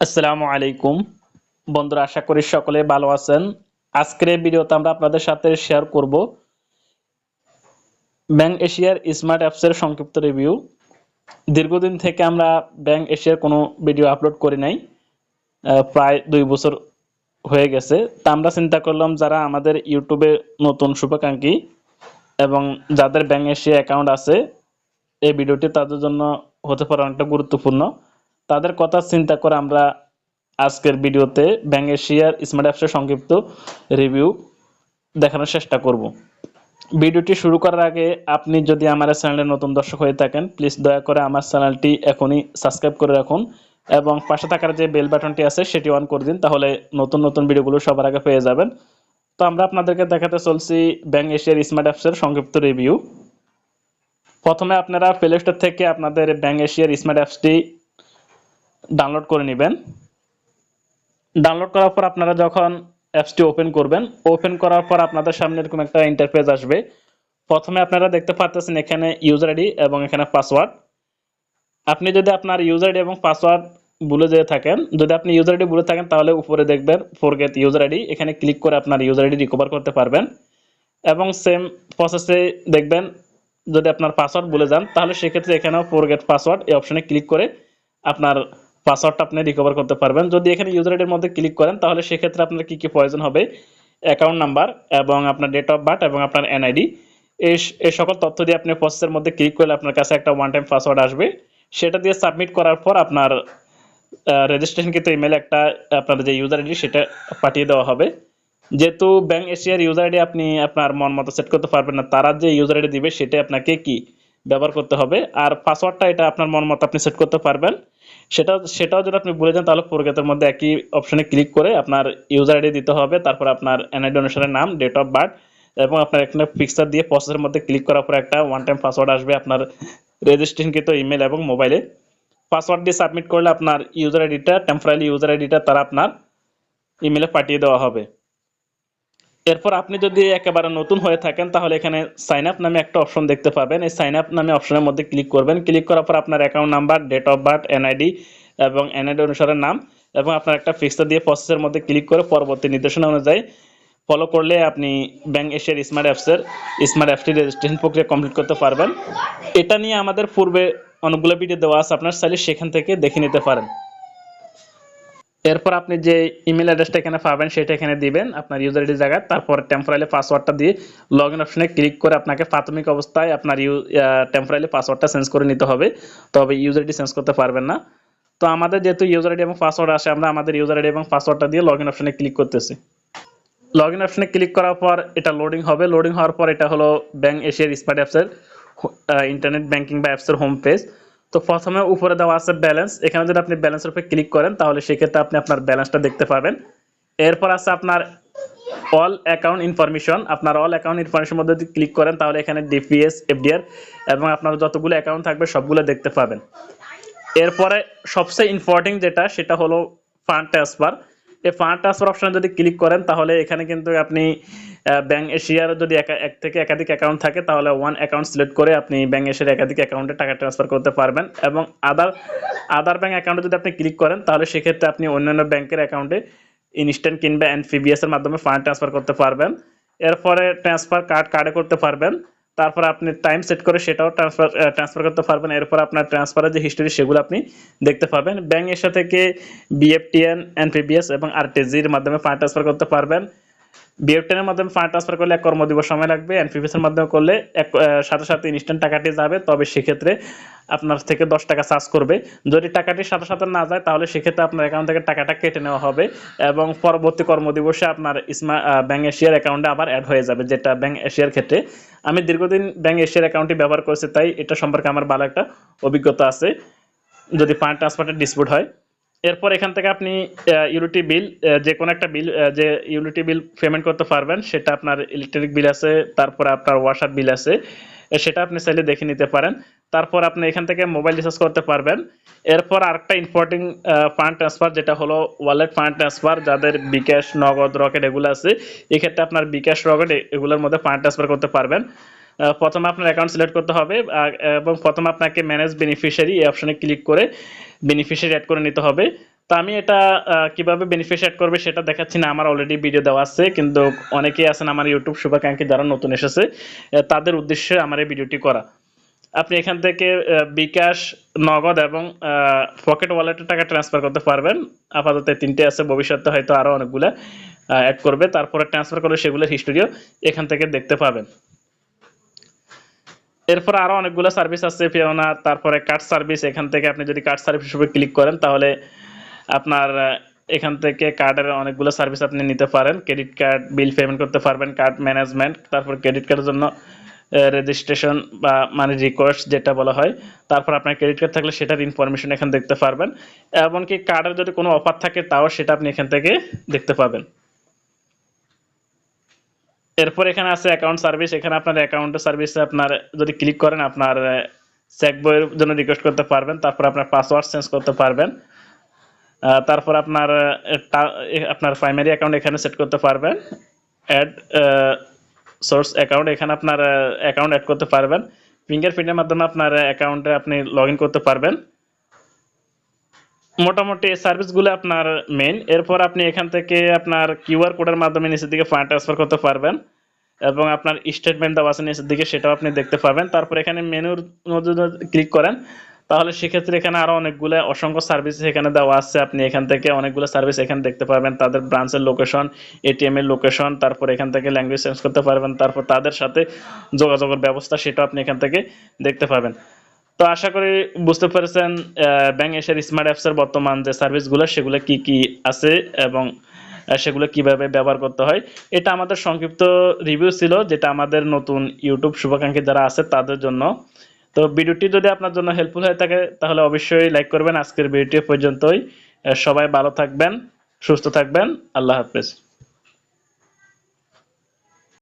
আসসালামু আলাইকুম। বন্ধুরা, আশা করি সকলে ভালো আছেন। আজকের এই ভিডিওতে আমরা আপনাদের সাথে শেয়ার করব ব্যাংক এশিয়ার স্মার্ট অ্যাপসের সংক্ষিপ্ত রিভিউ দীর্ঘদিন থেকে আমরা ব্যাংক এশিয়ার কোনো ভিডিও আপলোড করি নাই প্রায় দুই বছর হয়ে গেছে। তা আমরা চিন্তা করলাম যারা আমাদের ইউটিউবে নতুন, শুভাকাঙ্ক্ষী এবং যাদের ব্যাংক এশিয়া অ্যাকাউন্ট আছে, এই ভিডিওটি তাদের জন্য হতে পারে অনেকটা গুরুত্বপূর্ণ। তাদের কথা চিন্তা করে আমরা আজকের ভিডিওতে ব্যাংক এশিয়ার স্মার্ট অ্যাপসের সংক্ষিপ্ত রিভিউ দেখানোর চেষ্টা করব। ভিডিওটি শুরু করার আগে আপনি যদি আমার চ্যানেলের নতুন দর্শক হয়ে থাকেন প্লিজ দয়া করে আমার চ্যানেলটি এখনই সাবস্ক্রাইব করে রাখুন এবং পাশে থাকার যে বেল বাটনটি আছে, সেটি অন করে দিন, তাহলে নতুন নতুন ভিডিওগুলো সবার আগে পেয়ে যাবেন। তো আমরা আপনাদেরকে দেখাতে চলছি ব্যাংক এশিয়ার স্মার্ট অ্যাপসের সংক্ষিপ্ত রিভিউ প্রথমে আপনারা প্লে স্টোর থেকে আপনাদের ব্যাংক এশিয়ার স্মার্ট অ্যাপসটি ডাউনলোড করে নেবেন। ডাউনলোড করার পর আপনারা যখন অ্যাপসটি ওপেন করবেন ওপেন করার পর আপনাদের সামনে এরকম একটা ইন্টারফেস আসবে। প্রথমে আপনারা দেখতে পাচ্ছেন এখানে ইউজার আইডি এবং এখানে পাসওয়ার্ড আপনি যদি আপনার ইউজার আইডি এবং পাসওয়ার্ড ভুলে যেয়ে থাকেন, যদি আপনি ইউজার আইডি ভুলে থাকেন, তাহলে উপরে দেখবেন ফরগেট ইউজার আইডি এখানে ক্লিক করে আপনার ইউজার আইডি রিকভার করতে পারবেন। এবং সেম প্রসেসে দেখবেন যদি আপনার পাসওয়ার্ড ভুলে যান, তাহলে সেক্ষেত্রে এখানেও ফরগেট পাসওয়ার্ড এই অপশনে ক্লিক করে আপনার পাসওয়ার্ডটা আপনি রিকভার করতে পারবেন। যদি এখানে ইউজার আইডির মধ্যে ক্লিক করেন, তাহলে সেক্ষেত্রে আপনার কি কি প্রয়োজন হবে? অ্যাকাউন্ট নাম্বার এবং আপনার ডেট অফ বার্থ এবং আপনার এনআইডি এই সকল তথ্য দিয়ে আপনি প্রসেসের মধ্যে ক্লিক করলে আপনার কাছে একটা ওয়ান টাইম পাসওয়ার্ড আসবে। সেটা দিয়ে সাবমিট করার পর আপনার রেজিস্ট্রেশন কিন্তু ইমেলে একটা, আপনার যে ইউজার আইডি সেটা পাঠিয়ে দেওয়া হবে। যেহেতু ব্যাংক এশিয়ার ইউজার আইডি আপনি আপনার মন মতো সেট করতে পারবেন না, তারা যে ইউজার আইডি দিবে সেটা আপনাকে কি ব্যবহার করতে হবে। আর পাসওয়ার্ডটা এটা আপনার মন মতো আপনি সেট করতে পারবেন। সেটা, সেটাও যদি আপনি বলে যান, তাহলে ফোরগেটের মধ্যে একই অপশনে ক্লিক করে আপনার ইউজার আইডি দিতে হবে, তারপর আপনার এনআইডি অনুসারে নাম ডেট অফ বার্থ এবং আপনার এখানে পিকচার দিয়ে প্রসেসের মধ্যে ক্লিক করার পরে একটা ওয়ান টাইম পাসওয়ার্ড আসবে আপনার রেজিস্ট্রেশনকৃত ইমেল এবং মোবাইলে পাসওয়ার্ড দিয়ে সাবমিট করলে আপনার ইউজার আইডিটা টেম্পোরারি ইউজার আইডিটা তারা আপনার ইমেলে পাঠিয়ে দেওয়া হবে। এরপর আপনি যদি একেবারে নতুন হয়ে থাকেন, তাহলে এখানে সাইন আপ নামে একটা অপশন দেখতে পাবেন। এই সাইন আপ নামে অপশনের মধ্যে ক্লিক করবেন। ক্লিক করার পর আপনার account number date of birth NID এবং এনআইডি অনুসারে নাম এবং আপনার একটা ফিক্সার দিয়ে প্রসেসের মধ্যে ক্লিক করে পরবর্তী নির্দেশনা অনুযায়ী ফলো করলে আপনি ব্যাংক এশিয়ার স্মার্ট অ্যাপসের স্মার্ট অ্যাপসটি রেজিস্ট্রেশন প্রক্রিয়া কমপ্লিট করতে পারবেন। এটা নিয়ে আমাদের পূর্বে অনেকগুলো ভিডিও দেওয়া আছে আপনার, চাইলে সেখান থেকে দেখে নিতে পারেন। এরপর আপনি যে ইমেল অ্যাড্রেসটা এখানে পাবেন, সেটা এখানে দিবেন আপনার ইউজার আইডি জায়গা তারপর টেম্পোরারি পাসওয়ার্ডটা দিয়ে লগ ইন অপশনে ক্লিক করে আপনাকে প্রাথমিক অবস্থায় আপনার ইউ টেম্পোরারি পাসওয়ার্ডটা চেঞ্জ করে নিতে হবে। তবে ইউজার আইডি চেঞ্জ করতে পারবেন না। তো আমাদের যেহেতু ইউজার আইডি এবং পাসওয়ার্ড আসে, আমরা আমাদের ইউজার আইডি এবং পাসওয়ার্ডটা দিয়ে লগ ইন অপশনে ক্লিক করতেছি। লগ ইন অপশনে ক্লিক করার পর এটা লোডিং হবে। লোডিং হওয়ার পর এটা হলো ব্যাংক এশিয়ার স্মার্ট অ্যাপসের ইন্টারনেট ব্যাংকিং বা অ্যাপসের হোম পেজ তো প্রথমে উপরে দেওয়া আছে ব্যালেন্স এখানে যদি আপনি ব্যালেন্সের উপরে ক্লিক করেন, তাহলে সেক্ষেত্রে আপনি আপনার ব্যালেন্সটা দেখতে পাবেন। এরপর আছে আপনার অল অ্যাকাউন্ট ইনফরমেশন আপনার অল অ্যাকাউন্ট ইনফরমেশন মধ্যে যদি ক্লিক করেন, তাহলে এখানে ডিপিএস এফডিআর এবং আপনার যতগুলো অ্যাকাউন্ট থাকবে, সবগুলো দেখতে পাবেন। এরপরে সবচেয়ে ইম্পর্টেন্ট যেটা, সেটা হলো ফান্ড ট্রান্সফার এই ফান্ড ট্রান্সফার অপশনে যদি ক্লিক করেন, তাহলে এখানে কিন্তু আপনি ব্যাংক এশিয়ার যদি একা- থেকে একাধিক অ্যাকাউন্ট থাকে, তাহলে ওয়ান অ্যাকাউন্ট সিলেক্ট করে আপনি ব্যাঙ্ক এশিয়ার একাধিক অ্যাকাউন্টে টাকা ট্রান্সফার করতে পারবেন এবং আদার আদার ব্যাঙ্ক অ্যাকাউন্টে যদি আপনি ক্লিক করেন, তাহলে সেক্ষেত্রে আপনি অন্যান্য ব্যাংকের অ্যাকাউন্টে ইনস্ট্যান্ট কিংবা এনপিবিএস এর মাধ্যমে ফান্ড ট্রান্সফার করতে পারবেন। এরপরে ট্রান্সফার কার্ড কার্ডে করতে পারবেন। তারপর আপনি টাইম সেট করে সেটাও ট্রান্সফার ট্রান্সফার করতে পারবেন। এরপর আপনার ট্রান্সফারের যে হিস্টোরি সেগুলো আপনি দেখতে পাবেন ব্যাঙ্ক এশিয়া থেকে বিএফটিএন এনপিবিএস এবং আরটিজির মাধ্যমে ফান্ড ট্রান্সফার করতে পারবেন। বিএফটেন এর মাধ্যমে ফান্ড ট্রান্সফার করলে এক কর্মদিবস সময় লাগবে এনপিবিএস এর মাধ্যমে করলে এক সাথে সাথে ইনস্ট্যান্ট টাকাটি যাবে, তবে সেক্ষেত্রে আপনার থেকে দশ টাকা চার্জ করবে। যদি টাকাটি সাথে সাথে না যায়, তাহলে সেক্ষেত্রে আপনার অ্যাকাউন্ট থেকে টাকাটা কেটে নেওয়া হবে এবং পরবর্তী কর্মদিবসে আপনার ইসমা ব্যাঙ্ক এশিয়ার অ্যাকাউন্টে আবার অ্যাড হয়ে যাবে, যেটা ব্যাঙ্ক এশিয়ার ক্ষেত্রে। আমি দীর্ঘদিন ব্যাঙ্ক এশিয়ার অ্যাকাউন্টটি ব্যবহার করেছি, তাই এটা সম্পর্কে আমার ভালো একটা অভিজ্ঞতা আছে। যদি ফান্ড ট্রান্সফারটা ডিসপুট হয় এরপর এখান থেকে আপনি ইউলিটি বিল যে কোনো একটা বিল যে ইউলিটি বিল পেমেন্ট করতে পারবেন, সেটা আপনার ইলেকট্রিক বিল আছে, তারপরে আপনার ওয়াসার বিল আছে সেটা আপনি চাইলে দেখে নিতে পারেন। তারপর আপনি এখান থেকে মোবাইল রিচার্জ করতে পারবেন। এরপর আরেকটা ইম্পর্টেন্ট ফান্ড ট্রান্সফার যেটা হলো ওয়ালেট ফান্ড ট্রান্সফার যাদের বিকাশ নগদ রকেট এগুলো আছে, এক্ষেত্রে আপনার বিকাশ রকেট এগুলোর মধ্যে ফান্ড ট্রান্সফার করতে পারবেন। প্রথমে আপনার অ্যাকাউন্ট সিলেক্ট করতে হবে এবং প্রথমে আপনাকে ম্যানেজ বেনিফিশিয়ারি এই অপশনে ক্লিক করে বেনিফিশিয়ারি অ্যাড করে নিতে হবে। তো আমি এটা কীভাবে বেনিফিট অ্যাড করবে সেটা দেখাচ্ছি না, আমার অলরেডি ভিডিও দেওয়া আছে, কিন্তু অনেকেই আছেন আমার ইউটিউব শুভাকাঙ্ক্ষী যারা নতুন এসেছে তাদের উদ্দেশ্যে আমার এই ভিডিওটি করা। আপনি এখান থেকে বিকাশ, নগদ এবং পকেট ওয়ালেটে টাকা ট্রান্সফার করতে পারবেন। আপাতত তিনটে আছে, ভবিষ্যতে হয়তো আরও অনেকগুলো অ্যাড করবে। তারপরে ট্রান্সফার করলে সেগুলোর হিস্টোরিও এখান থেকে দেখতে পাবেন। এরপর আরও অনেকগুলো সার্ভিস আছে ফিওনা তারপরে কার্ড সার্ভিস এখান থেকে আপনি যদি কার্ড সার্ভিস হিসেবে ক্লিক করেন, তাহলে আপনার এখান থেকে কার্ডের অনেকগুলো সার্ভিস আপনি নিতে পারেন। ক্রেডিট কার্ড বিল পেমেন্ট করতে পারবেন কার্ড ম্যানেজমেন্ট তারপর ক্রেডিট কার্ডের জন্য রেজিস্ট্রেশন বা মানে রিকোয়েস্ট যেটা বলা হয়। তারপর আপনার ক্রেডিট কার্ড থাকলে সেটার ইনফরমেশন এখানে দেখতে পারবেন। এমনকি কার্ডের যদি কোনো অফার থাকে, তাও সেটা আপনি এখান থেকে দেখতে পাবেন। এরপর এখানে আছে অ্যাকাউন্ট সার্ভিস এখানে আপনার অ্যাকাউন্ট সার্ভিসে আপনার যদি ক্লিক করেন, আপনার চেক বইয়ের জন্য রিকোয়েস্ট করতে পারবেন, তারপর আপনার পাসওয়ার্ড চেঞ্জ করতে পারবেন তারপর আপনার আপনার প্রাইমারি অ্যাকাউন্ট এখানে সেট করতে পারবেন অ্যাড সোর্স অ্যাকাউন্ট এখানে আপনার অ্যাকাউন্ট অ্যাড করতে পারবেন ফিঙ্গারপ্রিন্টের মাধ্যমে আপনার অ্যাকাউন্টে আপনি লগ করতে পারবেন মোটামুটি সার্ভিসগুলো আপনার মেইন এরপর আপনি এখান থেকে আপনার কিউআর কোডের মাধ্যমে নিচের দিকে ফান্ড ট্রান্সফার করতে পারবেন এবং আপনার স্টেটমেন্ট দেওয়া আছে নিচের দিকে, সেটাও আপনি দেখতে পাবেন। তারপর এখানে মেনুর মধ্যে ক্লিক করেন, তাহলে সেক্ষেত্রে এখানে আরও অনেকগুলো অসংখ্য সার্ভিস এখানে দেওয়া আছে। আপনি এখান থেকে অনেকগুলো সার্ভিস এখানে দেখতে পারবেন। তাদের ব্রাঞ্চের লোকেশন এটিএম এর লোকেশন তারপর এখান থেকে ল্যাঙ্গুয়েজ চেঞ্জ করতে পারবেন। তারপর তাদের সাথে যোগাযোগের ব্যবস্থা, সেটাও আপনি এখান থেকে দেখতে পাবেন। তো আশা করি বুঝতে পেরেছেন ব্যাংক এশিয়ার স্মার্ট অ্যাপসের বর্তমান যে সার্ভিসগুলো সেগুলো কি কি আছে এবং সেগুলো কীভাবে ব্যবহার করতে হয়। এটা আমাদের সংক্ষিপ্ত রিভিউ ছিল, যেটা আমাদের নতুন ইউটিউব শুভাকাঙ্ক্ষী যারা আছে তাদের জন্য। তো ভিডিওটি যদি আপনার জন্য হেল্পফুল হয়ে থাকে, তাহলে অবশ্যই লাইক করবেন। আজকের ভিডিওটি পর্যন্তই। সবাই ভালো থাকবেন, সুস্থ থাকবেন। আল্লাহ হাফেজ।